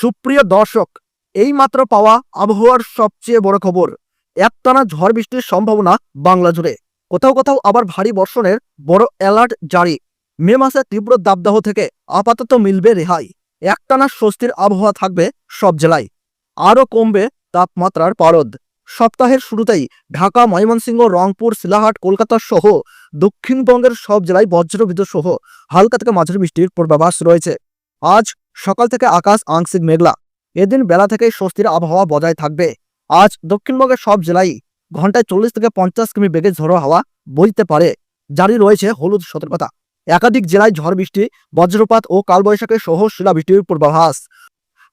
সুপ্রিয় দর্শক এই মাত্র পাওয়া আবহাওয়ার সবচেয়ে বড় খবর, একটানা ঝড় বৃষ্টির সম্ভাবনা বাংলা জুড়ে। কোথাও কোথাও আবার ভারী বর্ষণের বড় অ্যালার্ট জারি। মে মাসে তীব্র দাবদাহ থেকে আপাতত মিলবে রেহাই। একটানা স্বস্তির আবহাওয়া থাকবে সব জেলায়। আরও কমবে তাপমাত্রার পারদ। সপ্তাহের শুরুতেই ঢাকা, ময়মনসিংহ, রংপুর শিলাহাট কলকাতা সহ দক্ষিণবঙ্গের সব জেলায় বজ্রবিদ্যুৎ সহ হালকা থেকে মাঝারি বৃষ্টির পূর্বাভাস রয়েছে। আজ সকাল থেকে আকাশ আংশিক মেঘলা। এদিন বেলা থেকে স্বস্তির আবহাওয়া বজায় থাকবে। আজ দক্ষিণবঙ্গের সব জেলায় ঘন্টায় চল্লিশ থেকে পঞ্চাশ কিমি বেগে ঝড়ো হাওয়া বইতে পারে। জারি রয়েছে হলুদ সতর্কতা। একাধিক জেলায় ঝড় বৃষ্টি, বজ্রপাত ও কালবৈশাখী সহ শিলাবৃষ্টির পূর্বাভাস।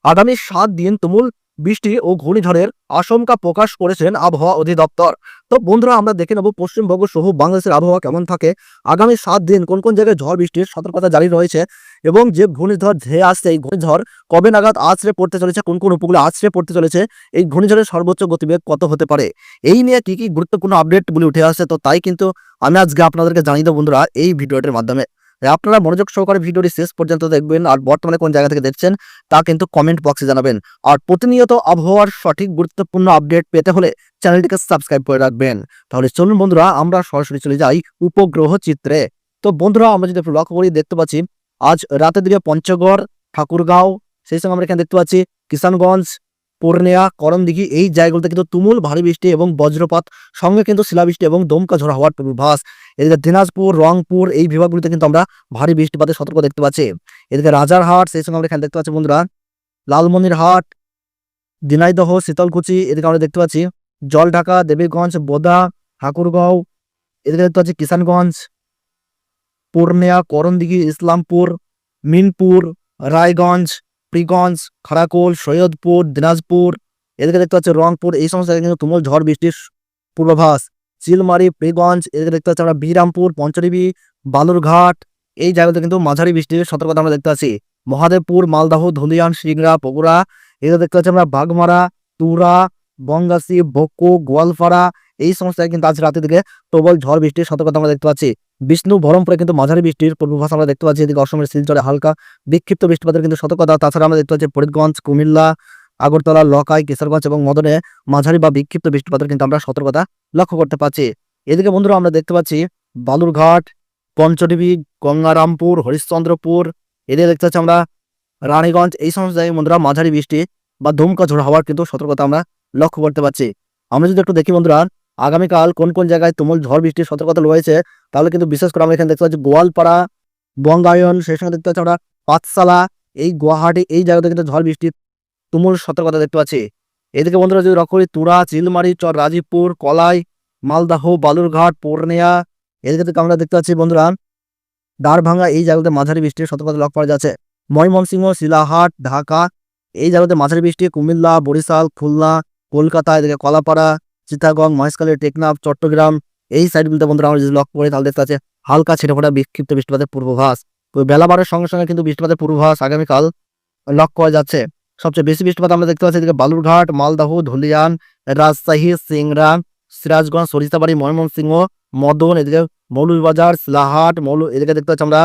আগামী সাত দিন তুমুল বৃষ্টি ও ঘূর্ণিঝড়ের আশঙ্কা প্রকাশ করেছেন আবহাওয়া অধিদপ্তর। তো বন্ধুরা, আমরা দেখে নেব পশ্চিমবঙ্গ সহ বাংলাদেশের আবহাওয়া কেমন থাকে। আগামী সাত দিন কোন কোন জায়গায় ঝড় বৃষ্টির সতর্কতা জারি রয়েছে এবং যে ঘূর্ণিঝড় ধেয়ে আসছে, এই ঘূর্ণিঝড় কবে নাগাদ আছড়ে পড়তে চলেছে, কোন কোন উপকূলে আছড়ে পড়তে চলেছে, এই ঘূর্ণিঝড়ের সর্বোচ্চ গতিবেগ কত হতে পারে, এই নিয়ে কি কি গুরুত্বপূর্ণ আপডেট বলে উঠে আসছে, তো তাই কিন্তু আমি আজকে আপনাদেরকে জানিয়ে দেবো বন্ধুরা, এই ভিডিওটির মাধ্যমে। আপনারা মনোযোগ সহকারে ভিডিওটি শেষ পর্যন্ত দেখবেন আর বর্তমানে কোন জায়গা থেকে দেখছেন তা কিন্তু কমেন্ট বক্সে জানাবেন। আর প্রতিনিয়ত আবহাওয়ার সঠিক গুরুত্বপূর্ণ আপডেট পেতে হলে চ্যানেলটিকে সাবস্ক্রাইব করে রাখবেন। তাহলে চলুন বন্ধুরা, আমরা সরাসরি চলে যাই উপগ্রহ চিত্রে। তো বন্ধুরা, আমরা যদি লক্ষ্য করি, দেখতে পাচ্ছি, আজ রাতের দিকে পঞ্চগড়, ঠাকুরগাঁও, সেই সঙ্গে আমরা এখানে দেখতে পাচ্ছি কিষানগঞ্জ পূর্ণিয়া করমদিঘি এই জায়গাগুলোতে কিন্তু তুমুল ভারী বৃষ্টি এবং বজ্রপাত, সঙ্গে কিন্তু শিলাবৃষ্টি এবং দমকা ঝড় হওয়ার পূর্বাভাস। এদিকে দিনাজপুর, রংপুর, এই বিভাগগুলিতে কিন্তু আমরা ভারী বৃষ্টিপাতের সতর্ক দেখতে পাচ্ছি। এদিকে রাজারহাট, সেই সঙ্গে আমরা এখানে দেখতে পাচ্ছি বন্ধুরা, লালমনিরহাট, দিনাইদহ, শীতলকুচি, এদিকে আমরা দেখতে পাচ্ছি জলঢাকা, দেবীগঞ্জ, বোদা, ঠাকুরগাঁও, এদিকে দেখতে পাচ্ছি কিষানগঞ্জ, পূর্ণিয়া, করণদিঘি, ইসলামপুর, মিনপুর, রায়গঞ্জ প্রিগঞ্জ খড়াকোল সৈয়দপুর, দিনাজপুর, এদিকে দেখতে পাচ্ছি রংপুর, এই সমস্ত জায়গায় কিন্তু তুমুল ঝড় বৃষ্টির পূর্বাভাস। চিলমারি প্রিগঞ্জ, এদিকে দেখতে পাচ্ছি আমরা বিরামপুর, পঞ্চরিবি, বালুরঘাট, এই জায়গাতে কিন্তু মাঝারি বৃষ্টির সতর্কতা আমরা দেখতে পাচ্ছি। মহাদেবপুর, মালদাহ, ধুলিয়ান, সিংড়া, বগুড়া, এদিকে দেখতে পাচ্ছি আমরা বাগমারা, তুরা বঙ্গাসি বক্কো গোয়ালপাড়া এই সমস্ত কিন্তু আজ রাতের দিকে প্রবল ঝড় বৃষ্টির সতর্কতা আমরা দেখতে পাচ্ছি। বিষ্ণু বহরমপুরে কিন্তু মাঝারি বৃষ্টির পূর্বাভাস আমরা দেখতে পাচ্ছি। এদিকে অসমের শিলচরে হালকা বিক্ষিপ্ত বৃষ্টিপাতের কিন্তু সতর্কতা। তাছাড়া আমরা দেখতে পাচ্ছি ফরিদগঞ্জ, কুমিল্লা, আগরতলা, লকাই, কিশোরগঞ্জ এবং মদনে মাঝারি বা বিক্ষিপ্ত বৃষ্টিপাতের কিন্তু আমরা সতর্কতা লক্ষ্য করতে পাচ্ছি। এদিকে বন্ধুরা আমরা দেখতে পাচ্ছি বালুরঘাট, পঞ্চডিবি, গঙ্গারামপুর, হরিশ্চন্দ্রপুর, এদিকে দেখতে পাচ্ছি আমরা রানীগঞ্জ, এই সমস্ত জায়গায় বন্ধুরা মাঝারি বৃষ্টি বা ধুমকা ঝড় হওয়ার কিন্তু সতর্কতা আমরা লক্ষ্য করতে পারছি আমরা যদি একটু দেখি বন্ধুরা আগামীকাল কোন কোন জায়গায় তুমুল ঝড় বৃষ্টির সতর্কতা রয়েছে, তাহলে কিন্তু বিশেষ করে আমরা এখানে দেখতে পাচ্ছি গোয়ালপাড়া, বঙ্গায়ন, সেই সঙ্গে দেখতে পাচ্ছি আমরা পাঠশালা, এই গুয়াহাটি, এই জায়গাতে কিন্তু ঝড় বৃষ্টির তুমুল সতর্কতা দেখতে পাচ্ছি। এদিকে বন্ধুরা যদি লক্ষ্য তুরা, চিলমারি, চর, রাজীবপুর, কলাই, মালদাহ, বালুরঘাট, পূর্ণিয়া, এদিকে থেকে আমরা দেখতে পাচ্ছি বন্ধুরা দাঁড়ভাঙ্গা এই জায়গাতে মাঝারি বৃষ্টির সতর্কতা লক্ষ্য করা যাচ্ছে। ময়মনসিংহ, শিলাহাট, ঢাকা, এই জায়গাতে মাঝারি বৃষ্টি, কুমিল্লা, বরিশাল, খুলনা, কলকাতা, এদিকে কলাপাড়া চিটাগং, মহেশখালী, টেকনাফ, চট্টগ্রাম, এই সাইডগুলোতে বন্ধুরা আমরা যদি লক্ষ্য করি, তাহলে দেখতে পাচ্ছি হালকা ছিটেফোঁটা বিক্ষিপ্ত বৃষ্টিপাতের পূর্বাভাস। তো বেলা সঙ্গে সঙ্গে কিন্তু বৃষ্টিপাতের পূর্বাভাস আগামীকাল লক্ষ্য করা যাচ্ছে। সবচেয়ে বেশি বৃষ্টিপাত আমরা দেখতে পাচ্ছি এদিকে বালুরঘাট, মালদাহ, ধুলিয়ান, রাজশাহী, সিংড়া, সিরাজগঞ্জ, সরিষাবাড়ি, ময়মনসিংহ, মদন, এদিকে মৌলুবাজার সিলাহাট, মৌলু, এদিকে দেখতে পাচ্ছি আমরা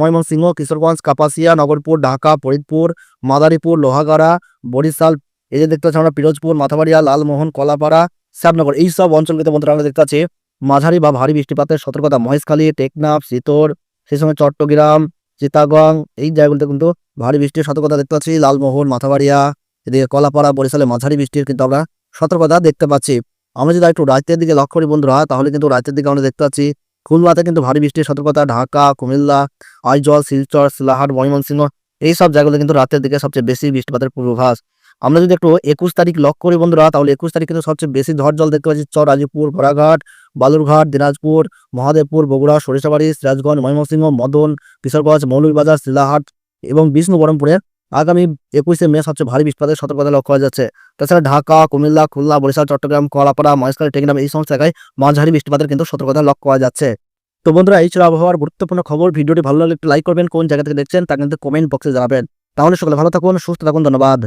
ময়মনসিংহ, কিশোরগঞ্জ, কাপাসিয়া, নগরপুর, ঢাকা, ফরিদপুর, মাদারীপুর, লোহাগাড়া, বরিশাল এই যে দেখতে পাচ্ছি আমরা পিরোজপুর, মাথাবাড়িয়া, লালমোহন, কলাপাড়া, শ্যামনগর, এই সব অঞ্চলগুলিতে বন্ধুরা আমরা দেখতে পাচ্ছি মাঝারি বা ভারী বৃষ্টিপাতের সতর্কতা। মহেশখালী, টেকনাফ, সিতোর, সেই সঙ্গে চট্টগ্রাম চিতাগং এই জায়গাগুলিতে কিন্তু ভারী বৃষ্টির সতর্কতা দেখতে পাচ্ছি। লালমোহন, মাথাবাড়িয়া, এদিকে কলাপাড়া, বরিশালে মাঝারি বৃষ্টির কিন্তু আমরা সতর্কতা দেখতে পাচ্ছি। আমরা যদি একটু রাতের দিকে লক্ষ্য করি বন্ধুরা, তাহলে কিন্তু রাতের দিকে আমরা দেখতে পাচ্ছি খুলনাতে কিন্তু ভারী বৃষ্টির সতর্কতা। ঢাকা, কুমিল্লা, আইজল, শিলচর সিলাহাট ময়মনসিংহ, এই সব জায়গাগুলো কিন্তু রাতের দিকে সবচেয়ে বেশি বৃষ্টিপাতের পূর্বাভাস। আমরা যদি একটু একুশ তারিখ লক্ষ্য করি বন্ধুরা, তাহলে একুশ তারিখ কিন্তু সবচেয়ে বেশি ঝড় জল দেখতে পাচ্ছি। চর রাজীবপুর, ঘোড়াঘাট, বালুরঘাট, দিনাজপুর, মহাদেবপুর, বগুড়া সরিষাবাড়ি সিরাজগঞ্জ, ময়মনসিংহ, মদন, কিশোরগঞ্জ, মৌলভীবাজার, শিলাহাট এবং বিষ্ণু বরমপুরে আগামী একুশে মে সবচেয়ে ভারী বৃষ্টিপাতের সতর্কতা লক্ষ্য করা যাচ্ছে। তাছাড়া ঢাকা, কুমিল্লা, খুলনা, বরিশাল, চট্টগ্রাম কলাপাড়া মহেশখালী টেকনাম এই সমস্ত জায়গায় মাঝারি বৃষ্টিপাতের কিন্তু সতর্কতা লক্ষ্য করা যাচ্ছে। তো বন্ধুরা, এই ছিল আবহাওয়ার গুরুত্বপূর্ণ খবর। ভিডিওটি ভালো লাগলে একটু লাইক করবেন। কোন জায়গা থেকে দেখছেন তা কিন্তু কমেন্ট বক্সে জানাবেন। তাহলে সকলে ভালো থাকুন, সুস্থ থাকুন, ধন্যবাদ।